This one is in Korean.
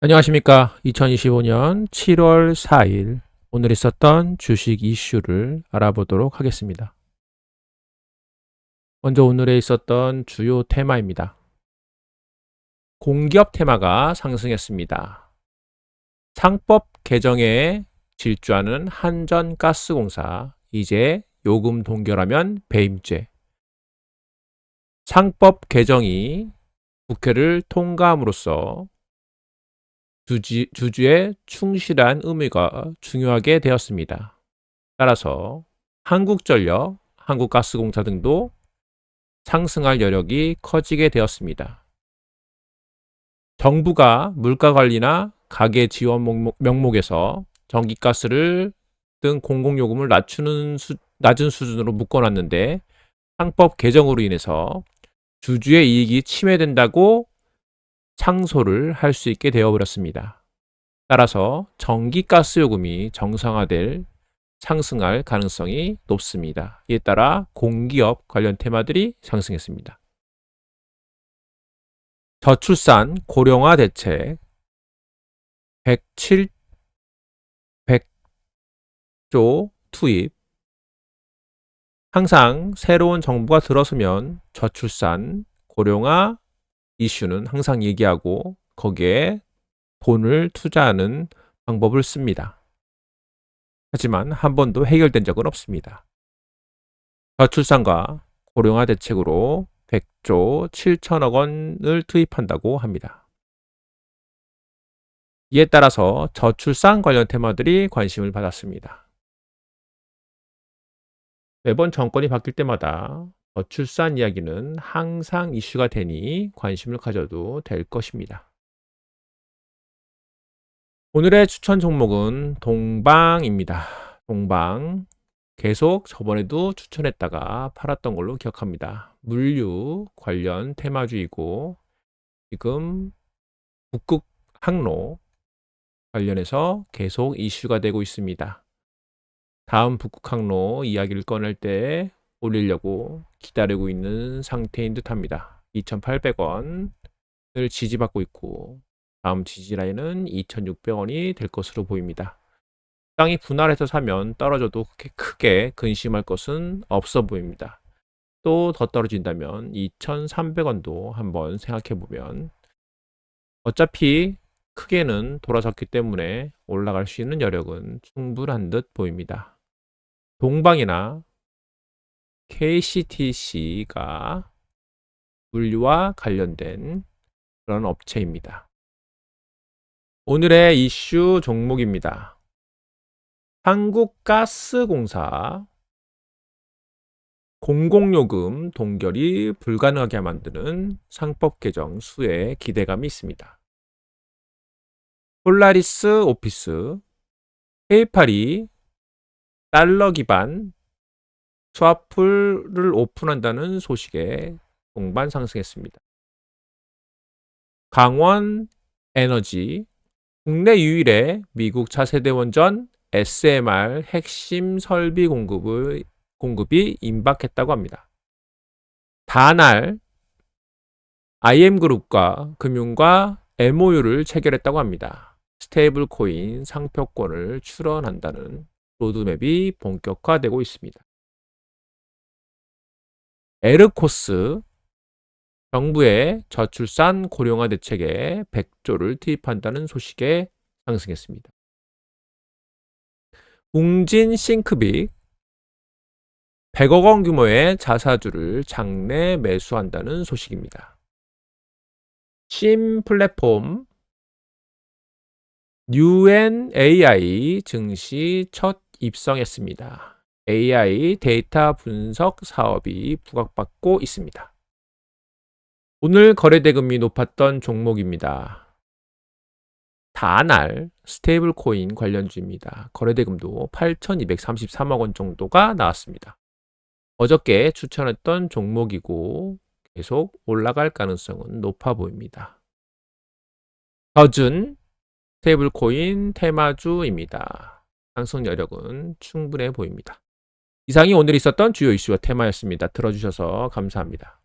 안녕하십니까. 2025년 7월 4일 오늘 있었던 주식 이슈를 알아보도록 하겠습니다. 먼저 오늘에 있었던 주요 테마입니다. 공기업 테마가 상승했습니다. 상법 개정에 질주하는 한전가스공사 이제 요금 동결하면 배임죄 상법 개정이 국회를 통과함으로써 주지, 주주의 충실한 의무가 중요하게 되었습니다. 따라서 한국전력, 한국가스공사 등도 상승할 여력이 커지게 되었습니다. 정부가 물가관리나 가계 지원 명목, 에서 전기가스를 등 공공요금을 낮추는 수, 낮은 수준으로 묶어놨는데 상법 개정으로 인해서 주주의 이익이 침해된다고 상소를 할 수 있게 되어버렸습니다. 따라서 전기가스 요금이 정상화될 상승할 가능성이 높습니다. 이에 따라 공기업 관련 테마들이 상승했습니다. 저출산 고령화 대책 107 100조 투입 항상 새로운 정부가 들어서면 저출산 고령화 이슈는 항상 얘기하고 거기에 돈을 투자하는 방법을 씁니다. 하지만 한 번도 해결된 적은 없습니다. 저출산과 고령화 대책으로 100조 7천억 원을 투입한다고 합니다. 이에 따라서 저출산 관련 테마들이 관심을 받았습니다. 매번 정권이 바뀔 때마다 저출산 이야기는 항상 이슈가 되니 관심을 가져도 될 것입니다. 오늘의 추천 종목은 동방입니다. 동방. 계속 저번에도 추천했다가 팔았던 걸로 기억합니다. 물류 관련 테마주이고 지금 북극 항로 관련해서 계속 이슈가 되고 있습니다. 다음 북극 항로 이야기를 꺼낼 때 올리려고 기다리고 있는 상태인 듯 합니다. 2,800원을 지지받고 있고 다음 지지 라인은 2,600원이 될 것으로 보입니다. 땅이 분할해서 사면 떨어져도 그렇게 크게 근심할 것은 없어 보입니다. 또 더 떨어진다면 2,300원도 한번 생각해 보면 어차피 크게는 돌아섰기 때문에 올라갈 수 있는 여력은 충분한 듯 보입니다. 동방이나 KCTC가 물류와 관련된 그런 업체입니다. 오늘의 이슈 종목입니다. 한국가스공사 공공요금 동결이 불가능하게 만드는 상법 개정 수에 기대감이 있습니다. 폴라리스 오피스, 페이팔이 달러 기반 스와플을 오픈한다는 소식에 동반 상승했습니다. 강원 에너지 국내 유일의 미국 차세대 원전 SMR 핵심 설비 공급을, 공급이 임박했다고 합니다. 다날 IM그룹과 금융과 MOU를 체결했다고 합니다. 스테이블 코인 상표권을 출원한다는 로드맵이 본격화되고 있습니다. 에르코스 정부의 저출산 고령화 대책에 100조를 투입한다는 소식에 상승했습니다. 웅진 싱크빅 100억 원 규모의 자사주를 장내 매수한다는 소식입니다. 심 플랫폼 UNAI 증시 첫 입성했습니다. AI 데이터 분석 사업이 부각받고 있습니다. 오늘 거래대금이 높았던 종목입니다. 다날 스테이블 코인 관련주입니다. 거래대금도 8,233억 원 정도가 나왔습니다. 어저께 추천했던 종목이고 계속 올라갈 가능성은 높아 보입니다. 저준 스테이블 코인 테마주입니다. 상승 여력은 충분해 보입니다. 이상이 오늘 있었던 주요 이슈와 테마였습니다. 들어주셔서 감사합니다.